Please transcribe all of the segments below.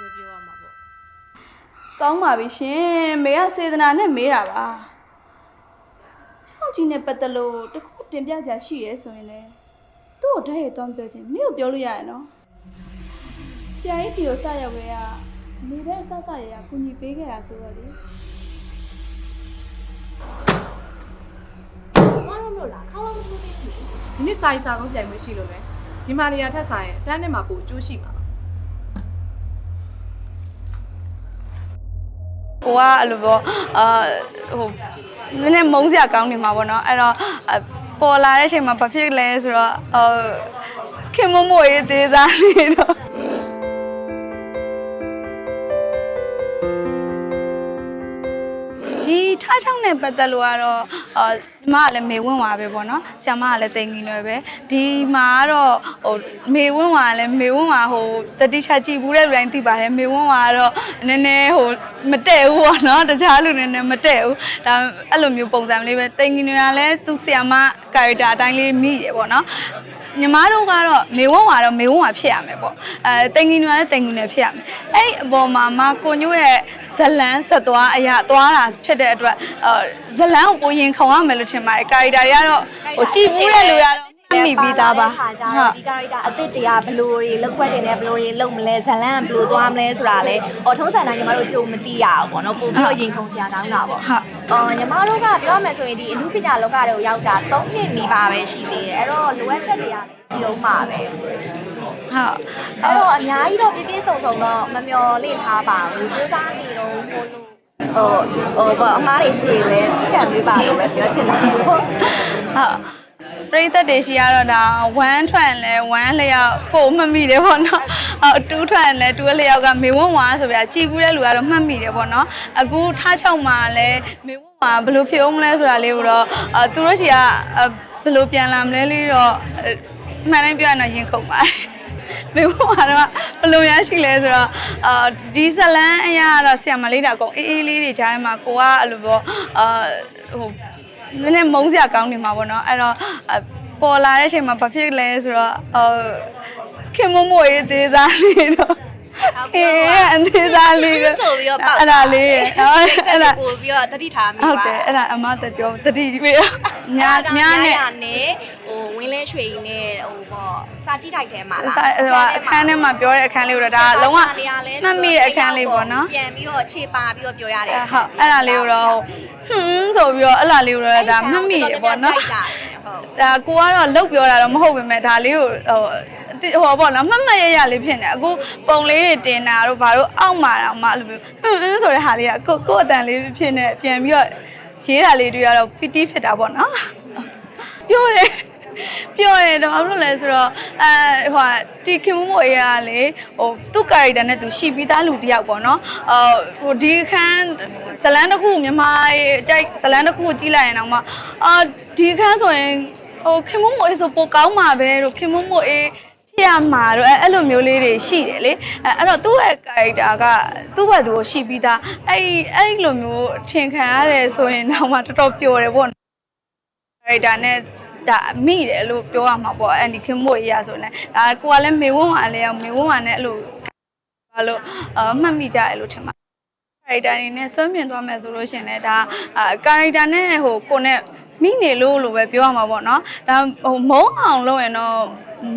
ဘယ်ပြောရမှာပေါ့ကောင်းပါပြီရှင်မေကစေတနာနဲ့မေးတာပါချောက်ကြီးနဲ့ပတ်သက်လို့တခုတင်ပြစရာရှိရဲဆိုရင်လေသူ့ကိုဓာတ်ရည်သွားမပြောချင်းမင်းကိုပြောလို့ရရနော်ဆရာကြီးဒီကိုစရောက်ခဲ့ကမေပဲဆဆရရကူညီပေးခဲ့တာဆိုတော့လေသွားတော့မလို့လားခေါင်းလုံးမထိုးသေးဘူးလေဒီနေ့စာရေးစာကုန်းပြိုင်မှုရှိလို့ပဲဒီမှာနေရာထက်ဆိုင်ရင်အတန်းနဲ့မှာပို့အကျိုးရှိမှာပါ ကိုကအဲ့လိုပေါ့အာဟိုနည်းနည်းမုန်းစရာကောင်းနေမှာပေါ့နော်အဲ့တော့အပေါ်လာတဲ့အချိန်မှာဘာဖြစ်လဲဆိုတော့ဟိုခင်မမို့ရေးသေးသားလေးတော့ ဒီထားချောင်းနဲ့ပတ်သက်လို့ကတော့အာဒီမကလည်းမေဝင်းဝါပဲပေါ့နော်ဆ iam မကလည်းတိမ်ငင်ရွယ်ပဲဒီမှာကတော့ဟိုမေဝင်းဝါလည်းမေဝင်းဝါဟိုတတိချကြည့်ဘူးတဲ့လူတိုင်းသိပါတယ်မေဝင်းဝါကတော့နည်းနည်းဟိုမတည့်ဘူးပေါ့နော်တခြားလူနည်းနည်းမတည့်ဘူးဒါအဲ့လိုမျိုးပုံစံလေးပဲတိမ်ငင်ရွယ်ကလည်းသူဆ iam မ character အတိုင်းလေးမိရပေါ့နော်ညီမတို့ကတော့မေဝန်းဝါတော့မေဝန်းဝါဖြစ်ရမယ်ပေါ့အဲတင်ငင်နွားလည်းတင်ငင်နွားဖြစ်ရမယ်အဲ့ဒီအပေါ်မှာမကိုညို့ရဲ့ ဇလန်းဆက်သွားအရာသွားတာဖြစ်တဲ့အတွက်အဲဇလန်းကိုကိုရင်ခေါင်ရမယ်လို့ထင်ပါတယ်ကာရီတာတွေကတော့ဟိုကြည်ဘူးတဲ့လူကတော့ မှတ်မိပြီးသားပါခါကြတော့ဒီ character အသစ်တရားဘယ်လိုတွေလောက်ခွက်တင်နေဘယ်လိုတွေလုံမလဲဇလန်ကဘယ်လိုသွားမလဲဆိုတာလဲအော်ထုံးစံတိုင်းညီမတို့ကြုံမသိရအောင်ပေါ့နော်ပို့ပြီးတော့ရင်ခုန်စရာကောင်းတာပေါ့ဟုတ်အော်ညီမတို့ကပြောရမယ်ဆိုရင်ဒီအမှုပညာလောကတွေကိုရောက်တာ3နှစ်နီးပါပဲရှိသေးတယ်အဲ့တော့လိုအပ်ချက်တွေကလည်းဒီလုံးမှာပဲဟုတ်အဲ့တော့အများကြီးတော့ပြည့်ပြည့်စုံစုံတော့မမျော်လင့်ထားပါဘူးစူးစမ်းနေတော့ဟိုလိုဟိုဟိုပေါ့အမားတွေရှိရင်လည်းပြည့်ကံပေးပါလို့ပဲပြောချင်တာပေါ့ဟုတ် ပရိသတ်တွေရှိရတော့ဒါ1ထွက်လဲ1လျောက်ကိုမှတ်မိတယ်ပေါ့နော်ဟုတ်2ထွက်လဲ2လျောက်ကမေဝန်းဝါဆိုပြကြည်ဘူးတဲ့လူကတော့မှတ်မိတယ်ပေါ့နော်အခုထားချောက်မှာလဲမေဝန်းဝါဘယ်လိုဖြစ်အောင်မလဲဆိုတာလေးကိုတော့အဲသူတို့ရှိကအဲဘယ်လိုပြန်လာမလဲလေးတော့အဲမှန်တိုင်းပြောရရင်တော့ရင်ခုန်ပါတယ်မေဘွားတော့ဘယ်လိုများရှိလဲဆိုတော့အာဒီဇလန်အရာကတော့ဆီယမလေးတာအကုန်အေးအေးလေးတွေကြားထဲမှာကိုကအဲ့လိုပေါ့အာဟို နည်းနည်းမုန်းစရာကောင်းနေမှာပေါ့နော်အဲ့တော့အပေါ်လာတဲ့အချိန်မှာဘာဖြစ်လဲဆိုတော့ဟိုခင်မမို့ရေးသေးသားလေးတော့ အေးအန်သေးသားလေးတော့ဆိုပြီးတော့ပောက်အဲ့ဒါလေးရယ်ဟုတ်အဲ့ဒါပို့ပြီးတော့တတိထားမိပါဟုတ်တယ်အဲ့ဒါအမသက်ပြောတတိပဲညာညာနဲ့နဲ့ဟိုဝင်းလဲရွှေနဲ့ဟိုပေါ့စာကြည့်တိုက်ထဲမှာလားစာဟိုအခန်းထဲမှာပြောတဲ့အခန်းလေးကိုတော့ဒါလုံးဝမှတ်မိတဲ့အခန်းလေးပေါ့နော်ပြန်ပြီးတော့ခြေပါပြီးတော့ပြောရတယ်အဲ့ဟုတ်အဲ့ဒါလေးကိုတော့ဟွန်းဆိုပြီးတော့အဲ့ဒါလေးကိုတော့ဒါမှတ်မိတယ်ပေါ့နော်ဟုတ်ဒါကိုကတော့လုတ်ပြောတာတော့မဟုတ်ပါမဲ့ဒါလေးကိုဟို ဟိုပေါ့နော်မှတ်မှတ်ရရလေးဖြစ်နေအခုပုံလေးတွေတင်တာတို့ဘာလို့အောက်မှာတော့မအဲ့လိုမျိုးဟွန်းဟွန်းဆိုတဲ့ဟာလေးကကိုကိုအတန်လေးဖြစ်နေပြန်ပြီးတော့ရေးတာလေးတွေကတော့ပီတီဖြစ်တာပေါ့နော်ပြောတယ်ပြောရတော့ဘာလို့လဲဆိုတော့အဲဟိုတီခင်မမို့အေးကလေဟိုသူ့ character နဲ့သူရှိပြီးသားလူတစ်ယောက်ပေါ့နော်အော်ဟိုဒီခန်းဇလန်းတစ်ခုမြန်မာရဲ့အကြိုက်ဇလန်းတစ်ခုကိုကြည့်လိုက်ရင်တော့မှအာဒီခန်းဆိုရင်ဟိုခင်မမို့အေးဆိုပိုကောင်းမှာပဲတို့ခင်မမို့အေး ဖြစ်ရမှာတော့အဲ့အဲ့လိုမျိုးလေးတွေရှိတယ်လေအဲ့အဲ့တော့သူ့ရဲ့ character ကသူ့ဘက်သူကိုရှိပြီးသားအဲ့ဒီအဲ့ဒီလိုမျိုးထင်ခံရတယ်ဆိုရင်တော့မှတော်တော်ပျော်တယ်ပေါ့ character နဲ့ဒါမိတယ်လို့ပြောရမှာပေါ့အန်ဒီခင်မို့ရရဆိုနေဒါကိုကလည်းမေဝန်းဝါလည်းမေဝန်းဝါနဲ့အဲ့လိုဘာလို့အမှတ်မိကြတယ်လို့ထင်ပါ character အနေနဲ့စွန့်မြင်သွားမယ်ဆိုလို့ရှရင်လည်းဒါအာ character နဲ့ဟိုကိုနဲ့မိနေလို့လို့ပဲပြောရမှာပေါ့နော်ဒါဟိုမုံအောင်လုပ်ရင်တော့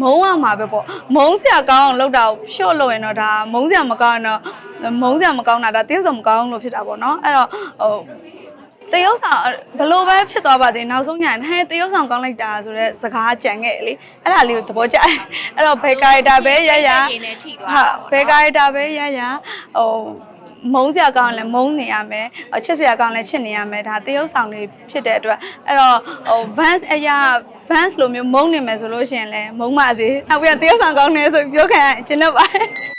မုံအောင်မှာပဲပေါ့မုံစရာကောင်းအောင်လုပ်တာကိုဖြော့လို့ရင်တော့ဒါမုံစရာမကောင်းရင်တော့မုံစရာမကောင်းတာဒါတင်းစုံမကောင်းလို့ဖြစ်တာပေါ့နော်အဲ့တော့ဟိုတရုပ်ဆောင်ဘလို့ပဲဖြစ်သွားပါသေးနောက်ဆုံးညာဟဲတရုပ်ဆောင်ကောင်းလိုက်တာဆိုတော့စကားကြံခဲ့တယ်လေအဲ့ဒါလေးကိုသဘောကျတယ်အဲ့တော့ဘယ်ကာရီတာပဲရရရင်နဲ့ထိသွားဟာဘယ်ကာရီတာပဲရရဟိုမုန်းစရာကောင်းရင်လည်းမုန်းနေရမယ်ချစ်စရာကောင်းလည်းချစ်နေရမယ်ဒါတရုပ်ဆောင်တွေဖြစ်တဲ့အတွက်အဲ့တော့ဟို Vans အရာ Vans လိုမျိုးမုန်းနေမယ်ဆိုလို့ရှိရင်လည်းမုန်းပါစေနောက်ပြီးတော့တရုပ်ဆောင်ကောင်းနေဆိုပြီးပြောခံရရင်ကျင်းတော့ပါတယ်